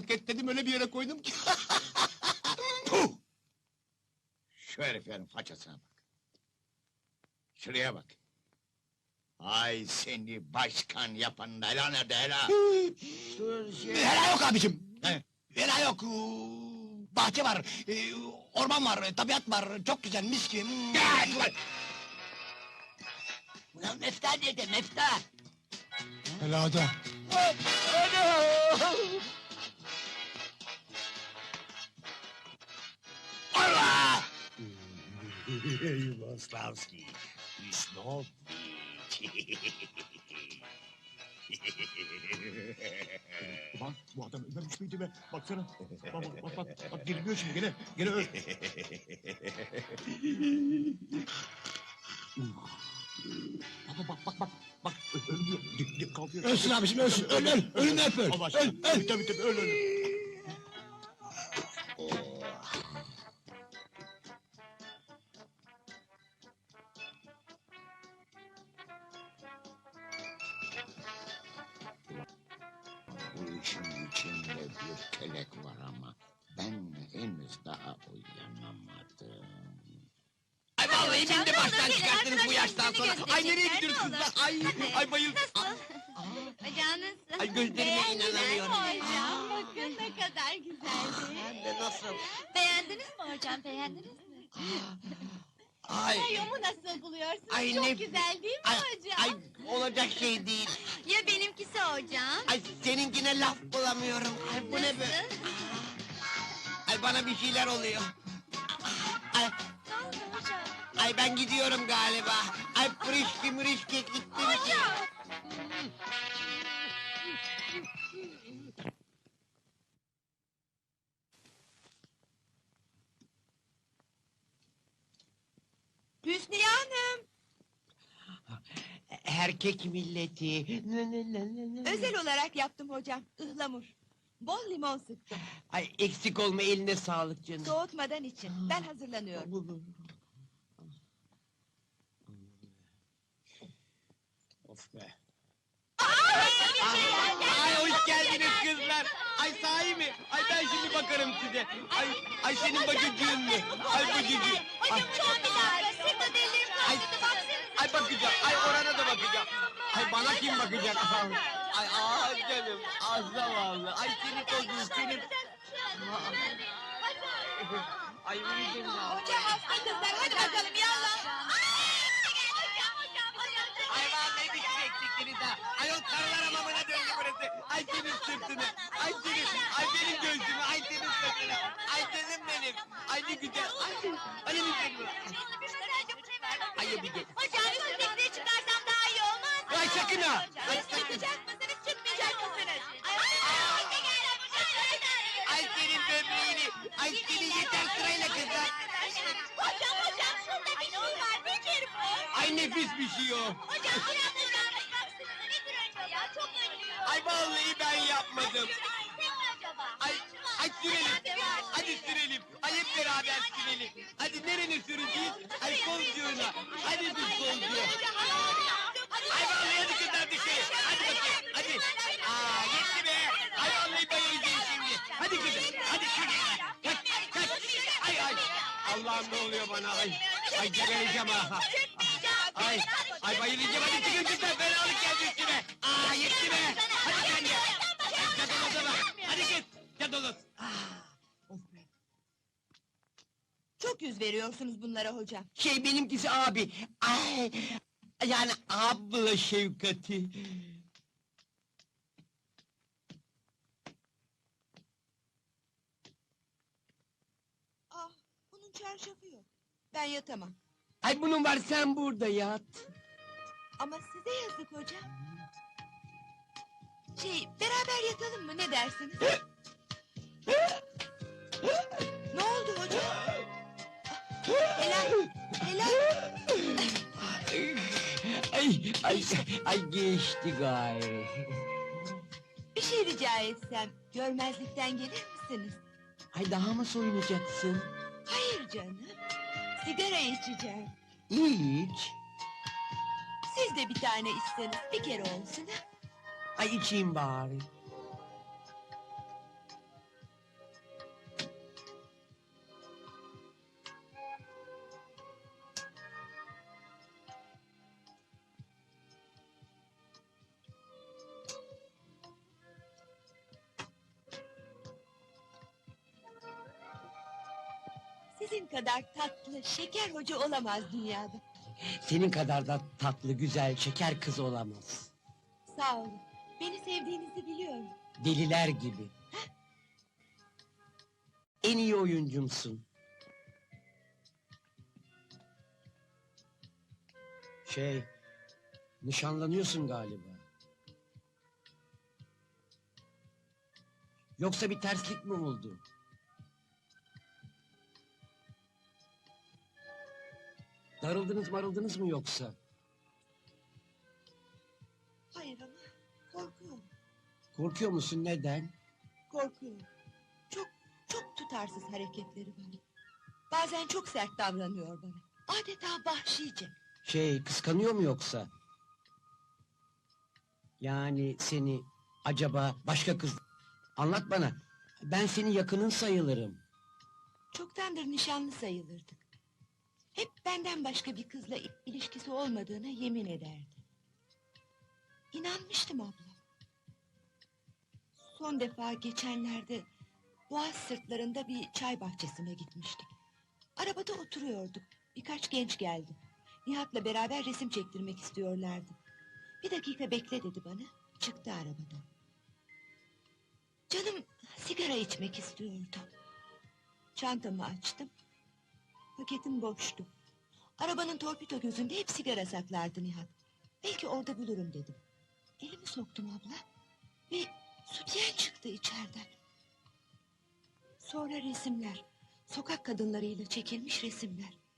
paketledim öyle bir yere koydum ki. Puh! Şu heriflerin façasına bak. Şuraya bak. Ay seni başkan yapan hela nerede hela? Hela yok abicim. Ne? Hela yok. Bahçe var, ee, orman var, tabiat var. Çok güzel, mis gibi. Hmm. Gel ulan! Ulan Mefta nerede, Mefta? Helada. Allah! Yugoslavski, Wisnowski. Bak bu adam ölmemiş miydi be? Baksana. Bak bak bak bak. Bak girmiyor şimdi gene. Gene öl. Bak bak bak bak. Bak ölmüyor. Dik dik kalkıyor. Ölsün abicim, ölsün. Öl, öl. Ölümü öp öl. Allah aşkına. Öl, öl. Tabii tabii öl öl. Bu işin içinde bir kelek var ama ben henüz daha uyanamadım. Ay vallahi beni de baştan çıkarttınız bu yaştan sonra. Ay nereye kızlar? olur. Ay, ay bayıl. Nasıl? Bacağınız. Ay, gözlerime inanamıyorum. hocam? Bakın ne kadar güzeldi. Hem de nasıl? Beğendiniz mi hocam? Beğendiniz mi? Ay, Kayomu nasıl buluyorsunuz? Ay, Çok ne- güzel değil mi ay, hocam? ay olacak şey değil. Ya benimkisi hocam? Ay seninkine laf bulamıyorum. Ay bu ne böyle? Nasıl? Ay bana bir şeyler oluyor. Ay, Ne oldu hocam? ay ben gidiyorum galiba. Ay pırışki mırışki gitti. Hocam! Erkek milleti. özel olarak yaptım hocam, ıhlamur. Bol limon sıktım, Ay eksik olma eline sağlık canım. soğutmadan için. Ben hazırlanıyorum. Of be. Ay hoş geldiniz kızlar. Ay sahi mi? Ay ben şimdi bakarım size. Ay ay senin bacıcığın mı? Ay bacıcığım. Ay, Çok güzel, sırtı Ay, ay bakacağım. Ay orana da bakacağım. Ay bana kim bakacak? Ay ah canım. Ah zavallı. Ay seni kızım senin. Ay uyudum ya. Hocam hasta kızlar, hadi bakalım yallah. Ay vallahi biteceksiniz ha. Ayol karılar hamamına döndü burası. Ay senin sırtını. Ay senin. Ay benim göğsümü. Ay senin sırtını. Ay canım benim. Ay ne güzel. Ay, ay ne güzel. Ay bir gel. Sakın ha. Çıkacak mısınız, çıkmayacak mısınız? Ay, senin böbreğini. Ay senin yeter sırayla kızlar. Hocam hocam şurada bir şey var, nedir bu? Ay nefis bir şey o. Hocam biraz öğrenmek baksanıza nedir acaba? Çok acıyor. Ay vallahi ben yapmadım. Ay, ay sürelim. Hadi sürelim. Ay hep beraber sürelim. Hadi nereni süreceğiz? Ay kolcuğuna. Hadi düz kolcuğuna. Hadi kızlar dışarı. Hadi bakayım. Hadi. Aa yetti be. Ay vallahi bayılacağım şimdi. Hadi kızım. Hadi kaç. Kaç. Kaç. Ay ay. Allah'ım ne oluyor bana ay. Ay gebereceğim ha. Ay. Ay bayılacağım. Hadi çıkın kızlar. Fenalık geldi üstüme. Aa yetti be. Hadi sen de. Cadoloza bak. Hadi git. Cadoloz. Çok yüz veriyorsunuz bunlara hocam. Şey benimkisi abi. Ay. Yani abla şefkati. Ah, bunun çarşafı yok. Ben yatamam. Ay bunun var sen burada yat. Ama size yazık hocam. Şey, beraber yatalım mı ne dersiniz? ne oldu hocam? Helal, helal. Ay ay geçti gayrı. Bir şey rica etsem, görmezlikten gelir misiniz? Ay daha mı soyunacaksın? Hayır canım. Sigara içeceğim. Hiç. Siz de bir tane içseniz, bir kere olsun. ha? Ay içeyim bari. Sizin kadar tatlı, şeker hoca olamaz dünyada. Senin kadar da tatlı, güzel, şeker kız olamaz. Sağ olun. Beni sevdiğinizi biliyorum. Deliler gibi. En iyi oyuncumsun. Şey, nişanlanıyorsun galiba. Yoksa bir terslik mi oldu? Darıldınız marıldınız mı yoksa? Hayır ama korkuyorum. Korkuyor musun neden? Korkuyorum. Çok, çok tutarsız hareketleri var. Bazen çok sert davranıyor bana. Adeta vahşice. Şey kıskanıyor mu yoksa? Yani seni acaba başka kız... Anlat bana. Ben senin yakının sayılırım. Çoktandır nişanlı sayılırdık. Hep benden başka bir kızla ilişkisi olmadığına yemin ederdi. İnanmıştım abla. Son defa geçenlerde Boğaz sırtlarında bir çay bahçesine gitmiştik. Arabada oturuyorduk. Birkaç genç geldi. Nihat'la beraber resim çektirmek istiyorlardı. Bir dakika bekle dedi bana. Çıktı arabadan. Canım sigara içmek istiyordu. Çantamı açtım. Paketim boştu. Arabanın torpido gözünde hep sigara saklardı Nihat. Belki orada bulurum dedim. Elimi soktum abla. Ve sütyen çıktı içeriden. Sonra resimler. Sokak kadınlarıyla çekilmiş resimler.